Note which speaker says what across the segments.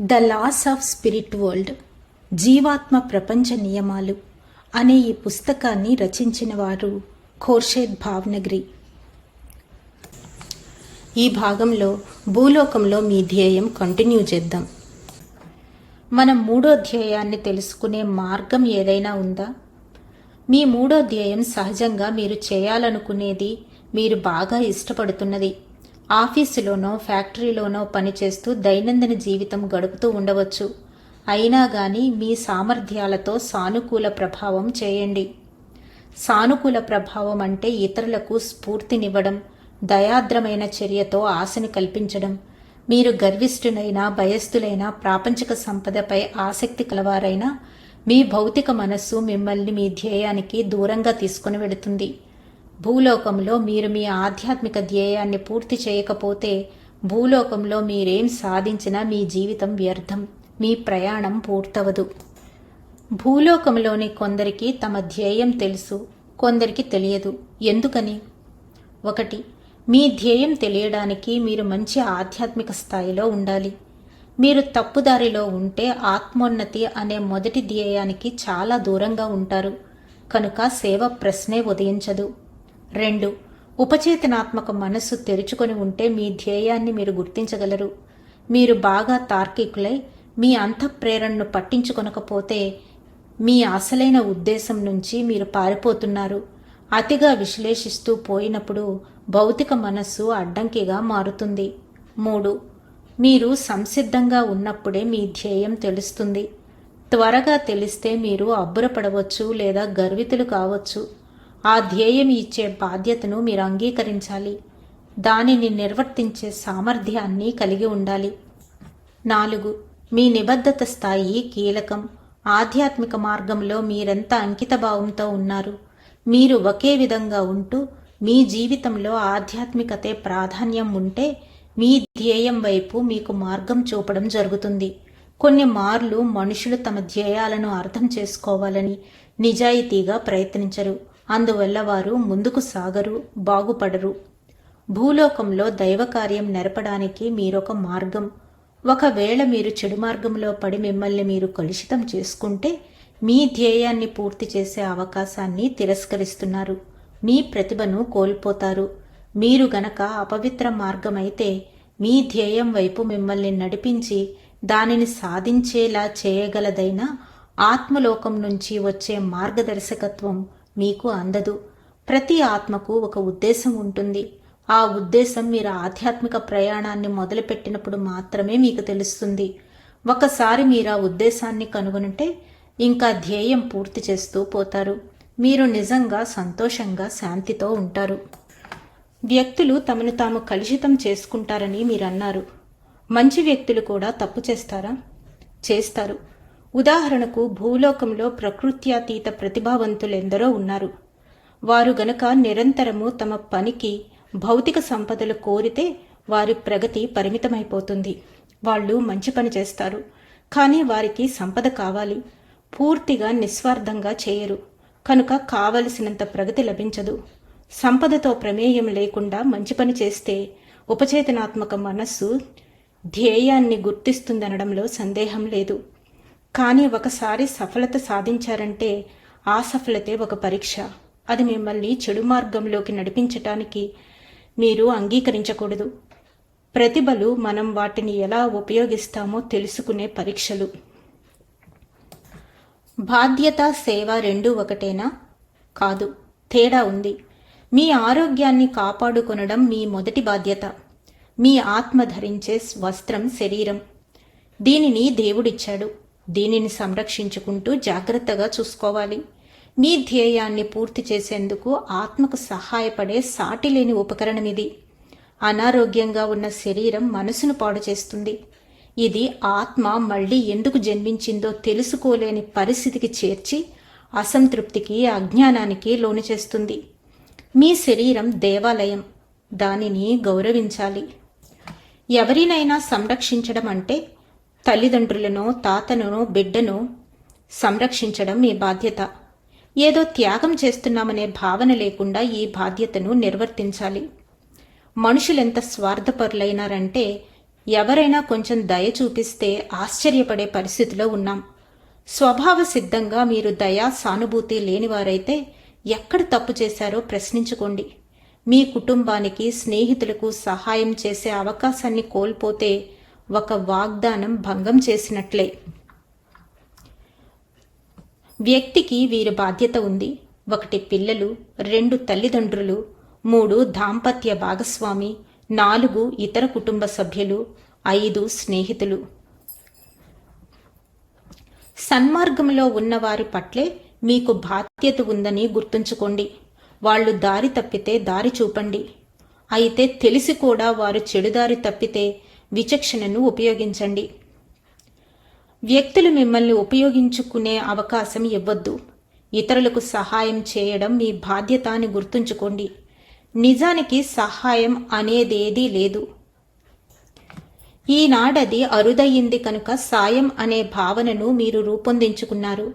Speaker 1: The laws of spirit world జీవాత్మ ప్రపంచ నియమాలు అనే ఈ పుస్తకాన్ని రచించిన వారు ఖోర్షేద్ భావ్నగరి. ఈ భాగంలో భూలోకంలో మీ ధ్యేయం కంటిన్యూ చేద్దాం. మనం మూడో ధ్యేయాన్ని తెలుసుకునే మార్గం ఏదైనా ఉందా? మీ మూడో ధ్యేయం సహజంగా మీరు చేయాలనుకునేది మీరు బాగా ఇష్టపడుతున్నది. ఆఫీసులోనో ఫ్యాక్టరీలోనో పనిచేస్తూ దైనందిన జీవితం గడుపుతూ ఉండవచ్చు. అయినా కానీ మీ సామర్థ్యాలతో సానుకూల ప్రభావం చేయండి. సానుకూల ప్రభావం అంటే ఇతరులకు స్ఫూర్తినివ్వడం దయాద్రమైన చర్యతో ఆశని కల్పించడం. మీరు గర్విష్ఠులైనా భయస్థులైన ప్రాపంచిక సంపదపై ఆసక్తి కలవారైనా మీ భౌతిక మనస్సు మిమ్మల్ని మీ ధ్యేయానికి దూరంగా తీసుకుని వెళుతుంది. భూలోకంలో మీరు మీ ఆధ్యాత్మిక ధ్యేయాన్ని పూర్తి చేయకపోతే భూలోకంలో మీరేం సాధించినా మీ జీవితం వ్యర్థం మీ ప్రయాణం పూర్తవదు. భూలోకంలోని కొందరికి తమ ధ్యేయం తెలుసు కొందరికి తెలియదు. ఎందుకని? ఒకటి మీ ధ్యేయం తెలియడానికి మీరు మంచి ఆధ్యాత్మిక స్థాయిలో ఉండాలి. మీరు తప్పుదారిలో ఉంటే ఆత్మోన్నతి అనే మొదటి ధ్యేయానికి చాలా దూరంగా ఉంటారు. కనుక సేవ ప్రశ్నే ఉదయించదు. రెండు. ఉపచేతనాత్మక మనస్సు తెరుచుకొని ఉంటే మీ ధ్యేయాన్ని మీరు గుర్తించగలరు. మీరు బాగా తార్కికులై మీ అంతఃప్రేరణను పట్టించుకొనకపోతే మీ అసలైన ఉద్దేశం నుంచి మీరు పారిపోతున్నారు. అతిగా విశ్లేషిస్తూ పోయినప్పుడు భౌతిక మనస్సు అడ్డంకిగా మారుతుంది. మూడు. మీరు సంసిద్ధంగా ఉన్నప్పుడే మీ ధ్యేయం తెలుస్తుంది. త్వరగా తెలిస్తే మీరు అబ్బురపడవచ్చు లేదా గర్వితులు కావచ్చు. ఆ ధ్యేయం ఇచ్చే బాధ్యతను మీరు అంగీకరించాలి. దానిని నిర్వర్తించే సామర్థ్యాన్ని కలిగి ఉండాలి. నాలుగు మీ నిబద్ధత స్థాయి కీలకం. ఆధ్యాత్మిక మార్గంలో మీరెంత అంకితభావంతో ఉన్నారు? మీరు ఒకే విధంగా ఉంటూ మీ జీవితంలో ఆధ్యాత్మికతే ప్రాధాన్యం ఉంటే మీ ధ్యేయం వైపు మీకు మార్గం చూపడం జరుగుతుంది. కొన్ని మార్లు మనుషులు తమ ధ్యేయాలను అర్థం చేసుకోవాలని నిజాయితీగా ప్రయత్నించరు. అందువల్ల వారు ముందుకు సాగరు బాగుపడరు. భూలోకంలో దైవకార్యం నెరపడానికి మీరొక మార్గం. ఒకవేళ మీరు చెడు మార్గంలో పడి మిమ్మల్ని మీరు కలుషితం చేసుకుంటే మీ ధ్యేయాన్ని పూర్తి చేసే అవకాశాన్ని తిరస్కరిస్తున్నారు. మీ ప్రతిభను కోల్పోతారు. మీరు గనక అపవిత్ర మార్గమైతే మీ ధ్యేయం వైపు మిమ్మల్ని నడిపించి దానిని సాధించేలా చేయగలదైన ఆత్మలోకం నుంచి వచ్చే మార్గదర్శకత్వం మీకు అందదు. ప్రతి ఆత్మకు ఒక ఉద్దేశం ఉంటుంది. ఆ ఉద్దేశం మీరు ఆధ్యాత్మిక ప్రయాణాన్ని మొదలుపెట్టినప్పుడు మాత్రమే మీకు తెలుస్తుంది. ఒకసారి మీరు ఆ ఉద్దేశాన్ని కనుగొనుంటే ఇంకా ధ్యేయం పూర్తి చేస్తూ పోతారు. మీరు నిజంగా సంతోషంగా శాంతితో ఉంటారు. వ్యక్తులు తమను తాము కలుషితం చేసుకుంటారని మీరన్నారు. మంచి వ్యక్తులు కూడా తప్పు చేస్తారా? చేస్తారు. ఉదాహరణకు భూలోకంలో ప్రకృత్యాతీత ప్రతిభావంతులెందరో ఉన్నారు. వారు గనక నిరంతరము తమ పనికి భౌతిక సంపదలు కోరితే వారి ప్రగతి పరిమితమైపోతుంది. వాళ్ళు మంచి పని చేస్తారు. కానీ వారికి సంపద కావాలి. పూర్తిగా నిస్వార్థంగా చేయరు. కనుక కావలసినంత ప్రగతి లభించదు. సంపదతో ప్రమేయం లేకుండా మంచి పని చేస్తే ఉపచేతనాత్మక మనస్సు ధ్యేయాన్ని గుర్తిస్తుందనడంలో సందేహం లేదు. కానీ ఒకసారి సఫలత సాధించారంటే ఆ సఫలతే ఒక పరీక్ష. అది మిమ్మల్ని చెడు మార్గంలోకి నడిపించటానికి మీరు అంగీకరించకూడదు. ప్రతిభలు మనం వాటిని ఎలా ఉపయోగిస్తామో తెలుసుకునే పరీక్షలు. బాధ్యత సేవ రెండు ఒకటేనా? కాదు. తేడా ఉంది. మీ ఆరోగ్యాన్ని కాపాడుకొనడం మీ మొదటి బాధ్యత. మీ ఆత్మ ధరించే వస్త్రం శరీరం. దీనిని దేవుడిచ్చాడు. దీనిని సంరక్షించుకుంటూ జాగ్రత్తగా చూసుకోవాలి. మీ ధ్యేయాన్ని పూర్తి చేసేందుకు ఆత్మకు సహాయపడే సాటిలేని ఉపకరణం ఇది అనారోగ్యంగా ఉన్న శరీరం మనసును పాడు చేస్తుంది. ఇది ఆత్మ మళ్ళీ ఎందుకు జన్మించిందో తెలుసుకోలేని పరిస్థితికి చేర్చి అసంతృప్తికి అజ్ఞానానికి లోను చేస్తుంది. మీ శరీరం దేవాలయం. దానిని గౌరవించాలి. ఎవరినైనా సంరక్షించడం అంటే తల్లిదండ్రులను తాతను బిడ్డను సంరక్షించడం మీ బాధ్యత. ఏదో త్యాగం చేస్తున్నామనే భావన లేకుండా ఈ బాధ్యతను నిర్వర్తించాలి. మనుషులెంత స్వార్థపరులైనారంటే ఎవరైనా కొంచెం దయ చూపిస్తే ఆశ్చర్యపడే పరిస్థితిలో ఉన్నాం. స్వభావ సిద్ధంగా మీరు దయా సానుభూతి లేనివారైతే ఎక్కడ తప్పు చేశారో ప్రశ్నించుకోండి. మీ కుటుంబానికి స్నేహితులకు సహాయం చేసే అవకాశాన్ని కోల్పోతే ఒక వాగ్దానం భంగం చేసినట్లే. వ్యక్తికి వీరి బాధ్యత ఉంది. ఒకటి పిల్లలు రెండు తల్లిదండ్రులు మూడు దాంపత్య భాగస్వామి నాలుగు ఇతర కుటుంబ సభ్యులు ఐదు స్నేహితులు. సన్మార్గంలో ఉన్నవారి పట్లే మీకు బాధ్యత ఉందని గుర్తుంచుకోండి. వాళ్ళు దారి తప్పితే దారి చూపండి. అయితే తెలిసి కూడా వారు చెడుదారి తప్పితే విచక్షణను ఉపయోగించండి. వ్యక్తులు మిమ్మల్ని ఉపయోగించుకునే అవకాశం ఇవ్వద్దు. ఇతరులకు సహాయం చేయడం మీ బాధ్యత అని గుర్తుంచుకోండి. నిజానికి సహాయం అనేదేదీ లేదు. ఈనాడది అరుదయ్యింది కనుక సాయం అనే భావనను మీరు రూపొందించుకున్నారు.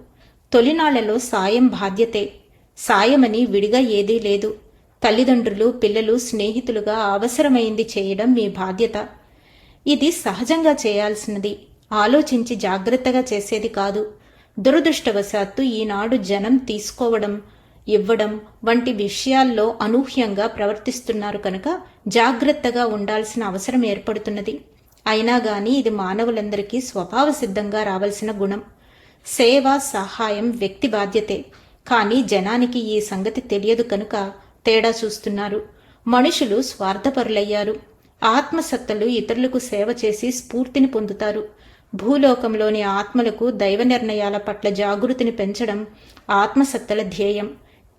Speaker 1: తొలినాళ్ళలో సాయం బాధ్యతే. సాయమని విడిగా ఏదీ లేదు. తల్లిదండ్రులు పిల్లలు స్నేహితులుగా అవసరమైంది చేయడం మీ బాధ్యత. ఇది సహజంగా చేయాల్సినది. ఆలోచించి జాగ్రత్తగా చేసేది కాదు. దురదృష్టవశాత్తు ఈనాడు జనం తీసుకోవడం ఇవ్వడం వంటి విషయాల్లో అనూహ్యంగా ప్రవర్తిస్తున్నారు కనుక జాగ్రత్తగా ఉండాల్సిన అవసరం ఏర్పడుతున్నది. అయినా గాని ఇది మానవులందరికీ స్వభావ సిద్ధంగా రావాల్సిన గుణం. సేవ సహాయం వ్యక్తి బాధ్యతే. కానీ జనానికి ఈ సంగతి తెలియదు కనుక తేడా చూస్తున్నారు. మనుషులు స్వార్థపరులయ్యారు. ఆత్మసత్తలు ఇతరులకు సేవ చేసి స్ఫూర్తిని పొందుతారు. భూలోకంలోని ఆత్మలకు దైవ నిర్ణయాల పట్ల జాగృతిని పెంచడం ఆత్మసత్తల ధ్యేయం.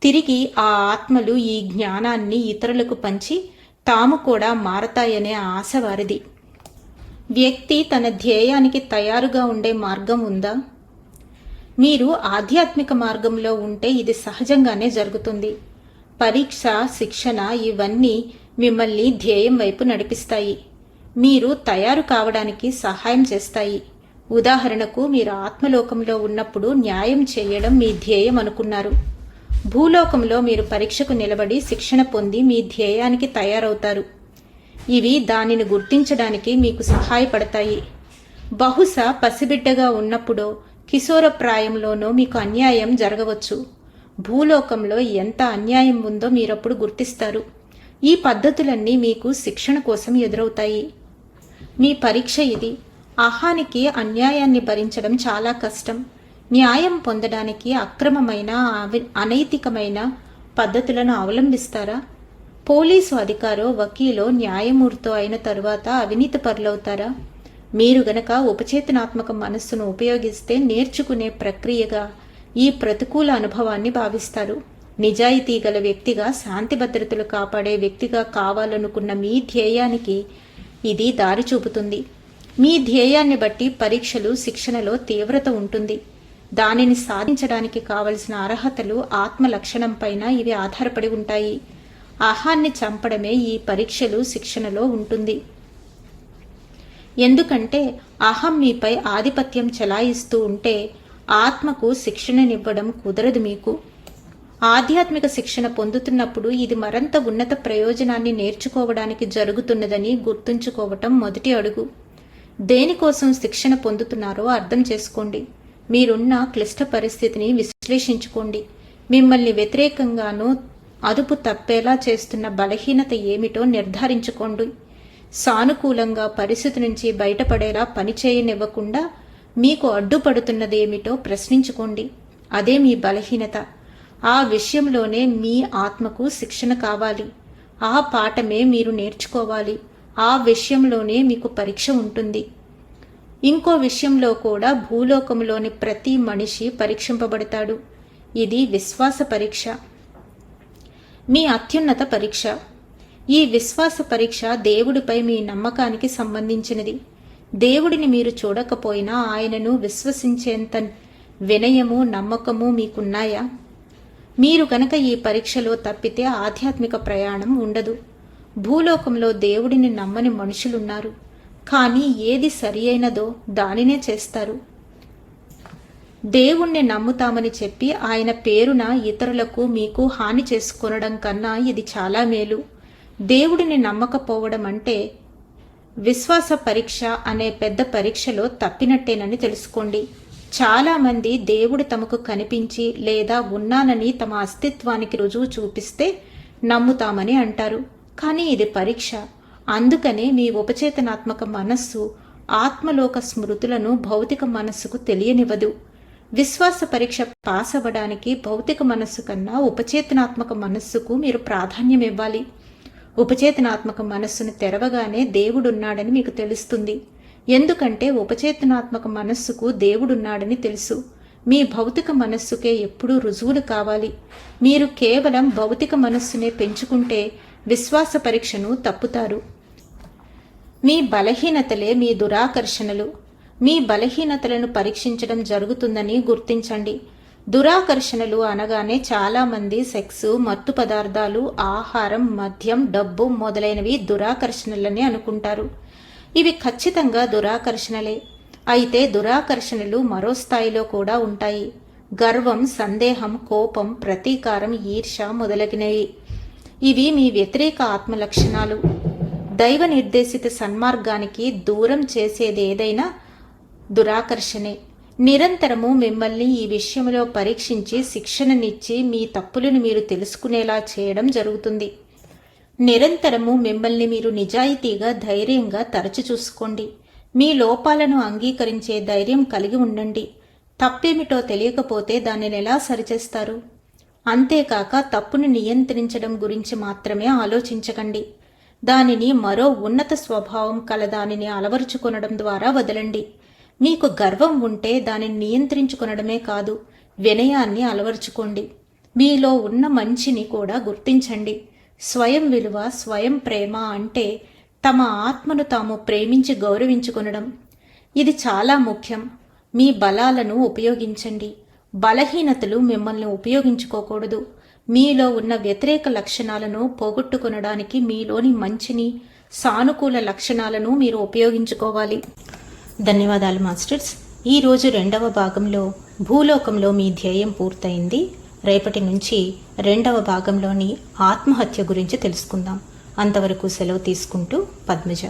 Speaker 1: తిరిగి ఆ ఆత్మలు ఈ జ్ఞానాన్ని ఇతరులకు పంచి తాము కూడా మారతాయనే ఆశ వారిది. వ్యక్తి తన ధ్యేయానికి తయారుగా ఉండే మార్గం ఉందా? మీరు ఆధ్యాత్మిక మార్గంలో ఉంటే ఇది సహజంగానే జరుగుతుంది. పరీక్ష శిక్షణ ఇవన్నీ మిమ్మల్ని ధ్యేయం వైపు నడిపిస్తాయి. మీరు తయారు కావడానికి సహాయం చేస్తాయి. ఉదాహరణకు మీరు ఆత్మలోకంలో ఉన్నప్పుడు న్యాయం చేయడం మీ ధ్యేయం అనుకున్నారు. భూలోకంలో మీరు పరీక్షకు నిలబడి శిక్షణ పొంది మీ ధ్యేయానికి తయారవుతారు. ఇవి దానిని గుర్తించడానికి మీకు సహాయపడతాయి. బహుశా పసిబిడ్డగా ఉన్నప్పుడో కిశోర ప్రాయంలోనో మీకు అన్యాయం జరగవచ్చు. భూలోకంలో ఎంత అన్యాయం ఉందో మీరప్పుడు గుర్తిస్తారు. ఈ పద్ధతులన్నీ మీకు శిక్షణ కోసం ఎదురవుతాయి. మీ పరీక్ష ఇది. అహానికి అన్యాయాన్ని భరించడం చాలా కష్టం. న్యాయం పొందడానికి అక్రమమైన అనైతికమైన పద్ధతులను అవలంబిస్తారా? పోలీసు అధికారో వకీలో న్యాయమూర్తో అయిన తరువాత అవినీతి పరులవుతారా? మీరు గనక ఉపచేతనాత్మక మనస్సును ఉపయోగిస్తే నేర్చుకునే ప్రక్రియగా ఈ ప్రతికూల అనుభవాన్ని భావిస్తారు. నిజాయితీ గల వ్యక్తిగా శాంతి భద్రతలు కాపాడే వ్యక్తిగా కావాలనుకున్న మీ ధ్యేయానికి ఇది దారి చూపుతుంది. మీ ధ్యేయాన్ని బట్టి పరీక్షలు శిక్షణలో తీవ్రత ఉంటుంది. దానిని సాధించడానికి కావలసిన అర్హతలు ఆత్మ లక్షణంపైన ఇవి ఆధారపడి ఉంటాయి. ఆహాన్ని చంపడమే ఈ పరీక్షలు శిక్షణలో ఉంటుంది. ఎందుకంటే అహం మీపై ఆధిపత్యం చెలాయిస్తూ ఉంటే ఆత్మకు శిక్షణనివ్వడం కుదరదు మీకు. ఆధ్యాత్మిక శిక్షణ పొందుతున్నప్పుడు ఇది మరింత ఉన్నత ప్రయోజనాన్ని నేర్చుకోవడానికి జరుగుతున్నదని గుర్తుంచుకోవటం మొదటి అడుగు. దేనికోసం శిక్షణ పొందుతున్నారో అర్థం చేసుకోండి. మీరున్న క్లిష్ట పరిస్థితిని విశ్లేషించుకోండి. మిమ్మల్ని వ్యతిరేకంగానూ అదుపు తప్పేలా చేస్తున్న బలహీనత ఏమిటో నిర్ధారించుకోండి. సానుకూలంగా పరిస్థితి నుంచి బయటపడేలా పనిచేయనివ్వకుండా మీకు అడ్డుపడుతున్నదేమిటో ప్రశ్నించుకోండి. అదే మీ బలహీనత. ఆ విషయంలోనే మీ ఆత్మకు శిక్షణ కావాలి. ఆ పాఠమే మీరు నేర్చుకోవాలి. ఆ విషయంలోనే మీకు పరీక్ష ఉంటుంది. ఇంకో విషయంలో కూడా భూలోకంలోని ప్రతి మనిషి పరీక్షింపబడతాడు. ఇది విశ్వాస పరీక్ష. మీ అత్యున్నత పరీక్ష. ఈ విశ్వాస పరీక్ష దేవుడిపై మీ నమ్మకానికి సంబంధించినది. దేవుడిని మీరు చూడకపోయినా ఆయనను విశ్వసించేంత వినయము నమ్మకము మీకున్నాయా? మీరు కనుక ఈ పరీక్షలో తప్పితే ఆధ్యాత్మిక ప్రయాణం ఉండదు. భూలోకంలో దేవుడిని నమ్మని మనుషులున్నారు. కానీ ఏది సరి అయినదో దానినే చేస్తారు. దేవుణ్ణి నమ్ముతామని చెప్పి ఆయన పేరున ఇతరులకు మీకు హాని చేసుకొనడం కన్నా ఇది చాలా మేలు. దేవుడిని నమ్మకపోవడం అంటే విశ్వాస పరీక్ష అనే పెద్ద పరీక్షలో తప్పినట్టేనని తెలుసుకోండి. చాలామంది దేవుడు తమకు కనిపించి లేదా ఉన్నానని తమ అస్తిత్వానికి రుజువు చూపిస్తే నమ్ముతామని అంటారు. కానీ ఇది పరీక్ష. అందుకనే మీ ఉపచేతనాత్మక మనస్సు ఆత్మలోక స్మృతులను భౌతిక మనస్సుకు తెలియనివ్వదు. విశ్వాస పరీక్ష పాస్ అవ్వడానికి భౌతిక మనస్సు కన్నా ఉపచేతనాత్మక మనస్సుకు మీరు ప్రాధాన్యం ఇవ్వాలి. ఉపచేతనాత్మక మనస్సును తెరవగానే దేవుడున్నాడని మీకు తెలుస్తుంది. ఎందుకంటే ఉపచేతనాత్మక మనస్సుకు దేవుడున్నాడని తెలుసు. మీ భౌతిక మనస్సుకే ఎప్పుడూ రుజువులు కావాలి. మీరు కేవలం భౌతిక మనస్సునే పెంచుకుంటే విశ్వాస పరీక్షను తప్పుతారు. మీ బలహీనతలే మీ దురాకర్షణలు. మీ బలహీనతలను పరీక్షించడం జరుగుతుందని గుర్తించండి. దురాకర్షణలు అనగానే చాలామంది సెక్స్ మత్తు పదార్థాలు ఆహారం మద్యం డబ్బు మొదలైనవి దురాకర్షణలని అనుకుంటారు. ఇవి ఖచ్చితంగా దురాకర్షణలే. అయితే దురాకర్షణలు మరో స్థాయిలో కూడా ఉంటాయి. గర్వం సందేహం కోపం ప్రతీకారం ఈర్ష మొదలగినవి. ఇవి మీ వ్యతిరేక ఆత్మ లక్షణాలు దైవ నిర్దేశిత సన్మార్గానికి దూరం చేసేది ఏదైనా దురాకర్షణే. నిరంతరము మిమ్మల్ని ఈ విషయంలో పరీక్షించి శిక్షణనిచ్చి మీ తప్పులను మీరు తెలుసుకునేలా చేయడం జరుగుతుంది. నిరంతరము మిమ్మల్ని మీరు నిజాయితీగా ధైర్యంగా తరచి చూసుకోండి. మీ లోపాలను అంగీకరించే ధైర్యం కలిగి ఉండండి. తప్పేమిటో తెలియకపోతే దానిని ఎలా సరిచేస్తారు? అంతేకాక తప్పును నియంత్రించడం గురించి మాత్రమే ఆలోచించకండి. దానిని మరో ఉన్నత స్వభావం కల దానిని అలవరుచుకొనడం ద్వారా వదలండి. మీకు గర్వం ఉంటే దానిని నియంత్రించుకొనడమే కాదు వినయాన్ని అలవరుచుకోండి. మీలో ఉన్న మంచిని కూడా గుర్తించండి. స్వయం విలువ స్వయం ప్రేమ అంటే తమ ఆత్మను తాము ప్రేమించి గౌరవించుకొనడం. ఇది చాలా ముఖ్యం. మీ బలాలను ఉపయోగించండి. బలహీనతలు మిమ్మల్ని ఉపయోగించుకోకూడదు. మీలో ఉన్న వ్యతిరేక లక్షణాలను పోగొట్టుకొనడానికి మీలోని మంచిని సానుకూల లక్షణాలను మీరు ఉపయోగించుకోవాలి. ధన్యవాదాలు మాస్టర్స్. ఈరోజు రెండవ భాగంలో భూలోకంలో మీ ధ్యేయం పూర్తయింది. రేపటి నుంచి రెండవ భాగంలోని ఆత్మహత్య గురించి తెలుసుకుందాం. అంతవరకు సెలవు తీసుకుంటూ పద్మజ.